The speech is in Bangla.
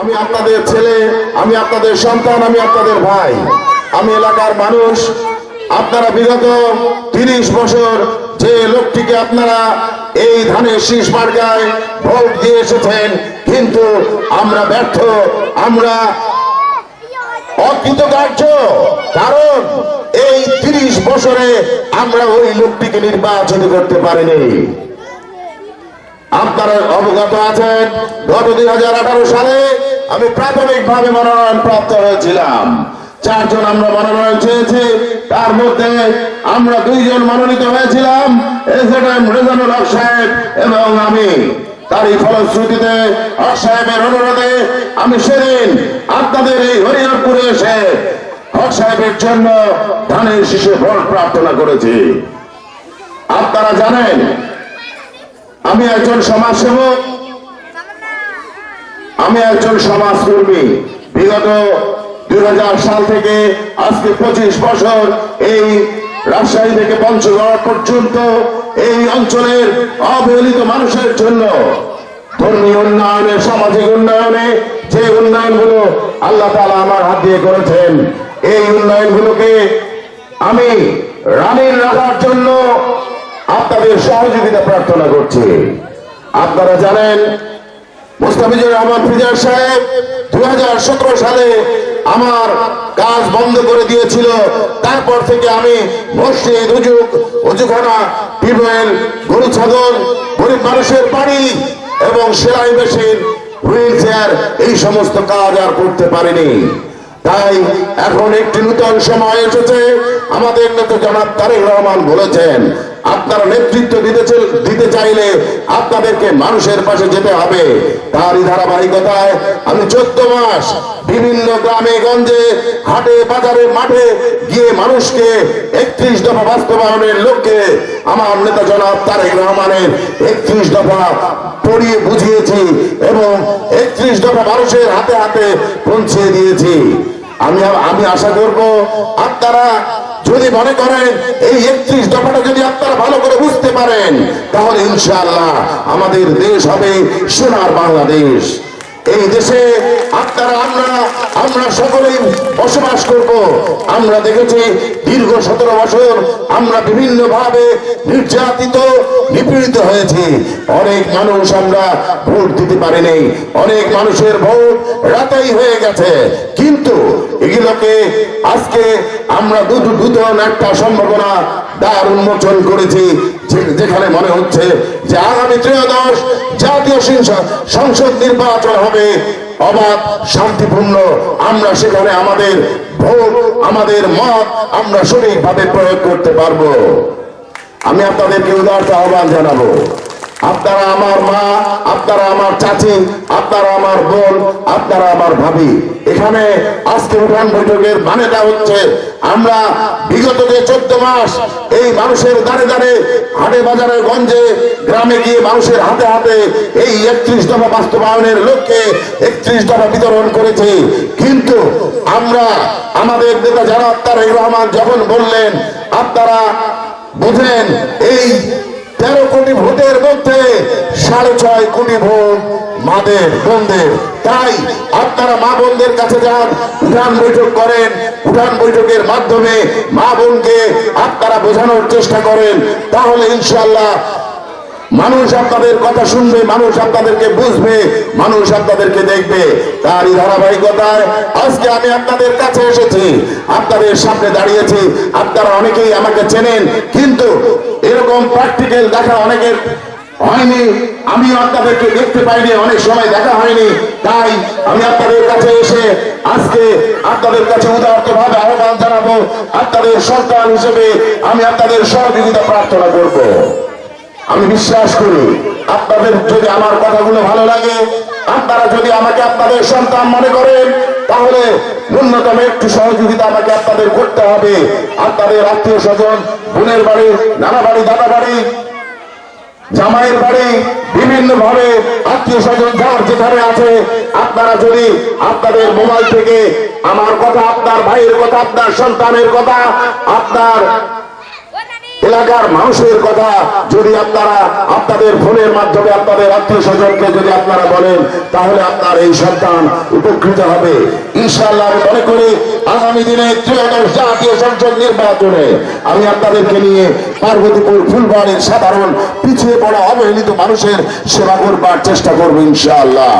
আমি আপনাদের ছেলে, আমি আপনাদের সন্তান, আমি আপনাদের ভাই। আমি এলাকার মানুষ। আপনারা বিগত তিরিশ বছর যে লোকটিকে আপনারা এই ধানের শীষ মার্কায় ভোট দিয়ে এসেছেন, কিন্তু আমরা ব্যর্থ। আমরা অকৃতকার্য। কারণ এই তিরিশ বছরে আমরা ওই লোকটিকে নির্বাচন করতে পারিনি। আপনারা অবগত আছেন, গত দুই হাজার আঠারো সালে আমি প্রাথমিকভাবে মনোনয়ন প্রাপ্ত হয়েছিলাম। চারজন আমরা মনোনয়ন চেয়েছি। তার মধ্যে আমরা দুইজন মনোনীত হয়েছিলাম রেজানুল হক সাহেব এবং আমি। তারই ফলশ্রুতিতে হক সাহেবের অনুরোধে আমি সেদিন আপনাদের এই হরিহরপুরে এসে হক সাহেবের জন্য ধানের শিশু ভোট প্রার্থনা করেছি। আপনারা জানেন, আমি একজন সমাজসেবক আমি একজন সমাজকর্মী। বিগত দু হাজার সাল থেকে আজকে পঁচিশ বছর এই রাজশাহী থেকে পঞ্চগড় পর্যন্ত এই অঞ্চলের অবহেলিত মানুষের জন্য ধর্মীয় উন্নয়নে, সামাজিক উন্নয়নে যে উন্নয়নগুলো আল্লাহ তালা আমার হাত দিয়ে করেছেন, এই উন্নয়নগুলোকে আমি রানীর রাখার জন্য আপনাদের সহযোগিতা প্রার্থনা করছি। আপনারা জানেন মুস্তাফিজুর রহমান ফিজার সাহেব দু সালে আমার কাজ বন্ধ করে দিয়েছিল। তারপর থেকে আমি মসজিদ টিউবওয়েল গরু ছাগল গরিব মানুষের বাড়ি এবং সেলাই মেশিন, হুইল চেয়ার, এই সমস্ত কাজ আর করতে পারিনি। তাই এখন একটি নূতন সময় এসেছে। আমাদের নেতা জনাব তারেক রহমান বলেছেন আপনারা নেতৃত্ব দিতে দিতে চাইলে আপনাদেরকে মানুষের পাশে যেতে হবে। তারই ধারাবাহিকতায় আমি চোদ্দ মাস বিভিন্ন গ্রামে, গঞ্জে, হাটে, বাজারে, মাঠে গিয়ে মানুষকে একত্রিশ দফা বাস্তবায়নের লক্ষ্যে আমার নেতা জনাব তারেক রহমানের একত্রিশ দফা পড়িয়ে বুঝিয়েছি এবং একত্রিশ দফা মানুষের হাতে হাতে পৌঁছে দিয়েছি। আমি আমি আশা করব আপনারা যদি মনে করেন এই একত্রিশ দফাটা যদি আপনারা ভালো করে বুঝতে পারেন, তাহলে ইনশাআল্লাহ আমাদের দেশ হবে সোনার বাংলাদেশ। এই দেশে আপনারা, আমরা আমরা সকলেই বসবাস করব। আমরা দেখেছি দীর্ঘ সতেরো বছর আমরা বিভিন্ন ভাবে নির্যাতিত, নিপীড়িত হয়েছি। অনেক মানুষ আমরা ভোট দিতে পারিনি। অনেক মানুষের ভোট রাতাই হয়ে গেছে। কিন্তু এগুলোকে আজকে আমরা দুজন একটা সম্ভাবনা দ্বার উন্মোচন করেছি। যেখানে মনে হচ্ছে যে আগামী ত্রয়োদশ জাতীয় সংসদ সংসদ নির্বাচন হবে। অবাধ, শান্তিপূর্ণ। আমরা সেখানে আমাদের ভোট, আমাদের মত, আমরা সঠিকভাবে প্রয়োগ করতে পারব। আমি আপনাদেরকে উদারত আহ্বান জানাব। আপনারা আমার মা, আপনারা আমার চাচি, আপনারা আমার বোন, আপনারা আমার ভাবি। এখানে আজকে উঠান বৈঠকের মানেটা হচ্ছে, আমরা বিগত যে চোদ্দ মাস এই মানুষের দাঁড়ে দাঁড়ে হাটে বাজারে গঞ্জে গ্রামে গিয়ে মানুষের হাতে হাতে এই একত্রিশ দফা বাস্তবায়নের লক্ষ্যে একত্রিশ দফা বিতরণ করেছি। কিন্তু আমরা, আমাদের নেতা যারা তারেক রহমান যখন বললেন, আপনারা বুঝেন, এই তেরো কোটি ভোটের মধ্যে সাড়ে ছয় কোটি ভোট মাদের, বোনদের। তাই আপনারা মা বোনদের কাছে যান, উঠান বৈঠক করেন। উঠান বৈঠকের মাধ্যমে মা বোনকে আপনারা বোঝানোর চেষ্টা করেন। তাহলে ইনশাল্লাহ মানুষ আপনাদের কথা শুনবে, মানুষ আপনাদেরকে বুঝবে, মানুষ আপনাদেরকে দেখবে। তারই ধারাবাহিকতায় আজকে আমি আপনাদের কাছে এসেছি, আপনাদের সামনে দাঁড়িয়েছি, আপনারা অনেকেই আমাকে চেনেন, কিন্তু এরকম প্র্যাকটিক্যাল দেখা অনেকের হয়নি আমি আপনাদেরকে দেখতে পাইনি, অনেক সময় দেখা হয়নি, তাই আমি আপনাদের কাছে এসে আজকে আপনাদের কাছে উদাহরণ ভাবে আহ্বান জানাব, আপনাদের সন্তান হিসেবে আমি আপনাদের সহযোগিতা প্রার্থনা করব। আমি বিশ্বাস করি, আপনাদের যদি আমার কথাগুলো ভালো লাগে, আপনারা যদি আমাকে আপনাদের সন্তান মনে করেন, তাহলে ন্যূনতম একটু সহযোগিতা আমাকে আপনাদের করতে হবে। আপনাদের আত্মীয় স্বজন, বোনের বাড়ি, নানা বাড়ি, দাদা বাড়ি, জামাইয়ের বাড়ি বিভিন্ন ভাবে আত্মীয় স্বজন যার যেখানে আছে, আপনারা যদি আপনাদের মোবাইল থেকে আমার কথা, আপনার ভাইয়ের কথা, আপনার সন্তানের কথা, আপনার এলাকার মানুষের কথা যদি আপনারা আপনাদের ফোনের মাধ্যমে আপনাদের আত্মীয় স্বজনকে যদি আপনারা বলেন, তাহলে আপনার এই সন্তান উপকৃত হবে। ইনশাআল্লাহ আমি মনে করি আগামী দিনে ত্রয়োদশ জাতীয় সংসদ নির্বাচনে আমি আপনাদেরকে নিয়ে পার্বতীপুর ফুলবাড়ির সাধারণ পিছিয়ে পড়া অবহেলিত মানুষের সেবা করবার চেষ্টা করব ইনশাআল্লাহ।